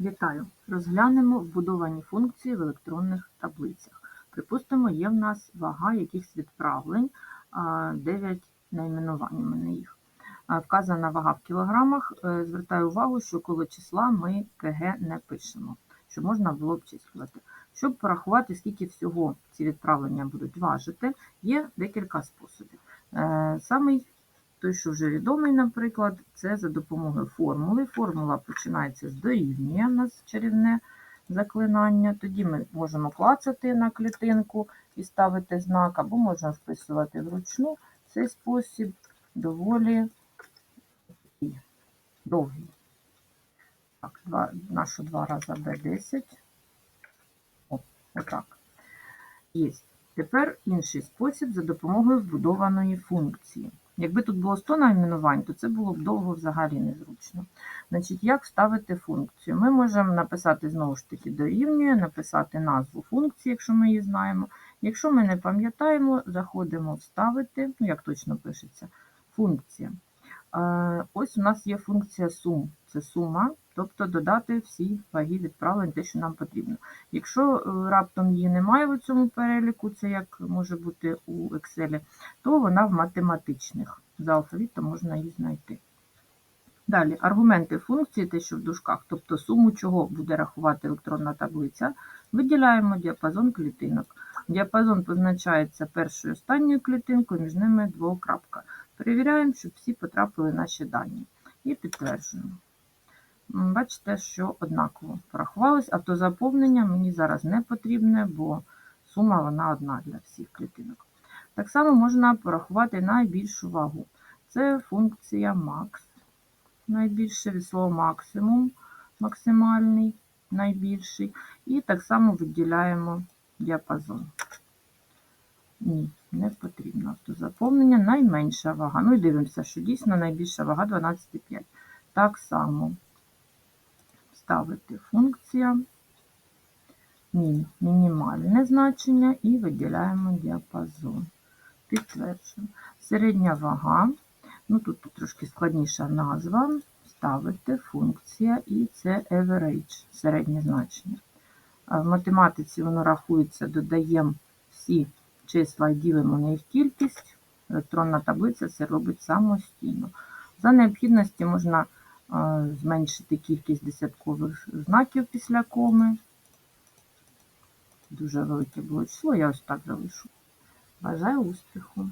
Вітаю! Розглянемо вбудовані функції в електронних таблицях. Припустимо, є в нас вага якихось відправлень, 9 найменувань у мене їх. Вказана вага в кілограмах. Е, Звертаю увагу, що коло числа ми КГ не пишемо, щоб можна було обчислювати. Щоб порахувати, скільки всього ці відправлення будуть важити, є декілька способів. Е, Самий той, що вже відомий, наприклад, це за допомогою формули. Формула починається з дорівнює, у нас чарівне заклинання. Тоді ми можемо клацати на клітинку і ставити знак, або можна вписувати вручну. Цей спосіб доволі довгий. Так, два, нашу 2 рази b10. О, отак. Є. Тепер інший спосіб за допомогою вбудованої функції. Якби тут було 100 найменувань, то це було б довго взагалі незручно. Значить, як вставити функцію? Ми можемо написати знову ж таки дорівнює, написати назву функції, якщо ми її знаємо. Якщо ми не пам'ятаємо, заходимо вставити, ну як точно пишеться, функція. Е, Ось у нас є функція сум. Це сума, тобто додати всі ваги відправлень, те, що нам потрібно. Якщо е, раптом її немає в цьому переліку, це як може бути у Excel, то вона в математичних. За алфавітом можна її знайти. Далі, аргументи функції, те, що в дужках, тобто суму чого буде рахувати електронна таблиця, виділяємо діапазон клітинок. Діапазон позначається першою останньою клітинкою, між ними двокрапка. Перевіряємо, щоб всі потрапили наші дані. І підтверджуємо. Бачите, що однаково порахувалось. Автозаповнення мені зараз не потрібне, бо сума вона одна для всіх клітинок. Так само можна порахувати найбільшу вагу. Це функція max. Найбільше від слова максимум, максимальний, найбільший. І так само виділяємо діапазон. Ні, не потрібно автозаповнення. Найменша вага. Ну і дивимося, що дійсно найбільша вага 12,5. Так само ставити функція, мін, мінімальне значення і виділяємо діапазон. Підтверджуємо. Середня вага. Ну тут трошки складніша назва. Ставити функція і це average, середнє значення. В математиці воно рахується, додаємо всі числа і ділимо на їх кількість. Електронна таблиця це робить самостійно. За необхідності можна зменшити кількість десяткових знаків після коми. Дуже велике було число, я ось так залишу. Бажаю успіху!